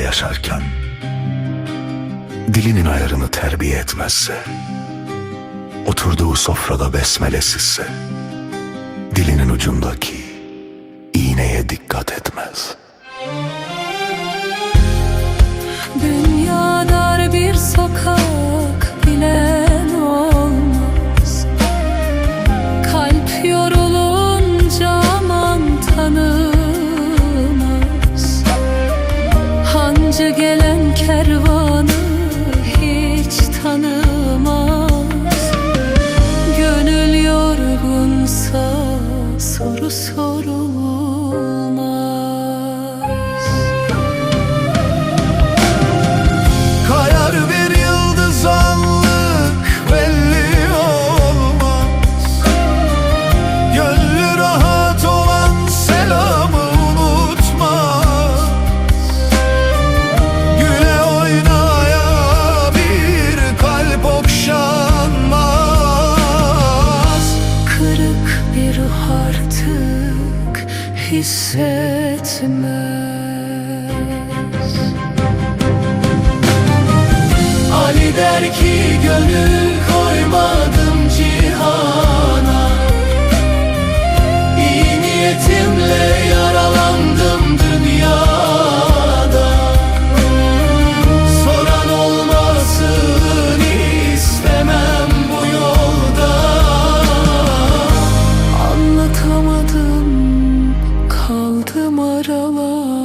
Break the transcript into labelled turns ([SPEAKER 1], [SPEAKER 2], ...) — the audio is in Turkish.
[SPEAKER 1] yaşarken dilinin ayarını terbiye etmezse, oturduğu sofrada besmelesizse, dilinin ucundaki iğneye dikkat etmez.
[SPEAKER 2] Hissetmez.
[SPEAKER 1] Ali der ki gönül Bıraktım aralar.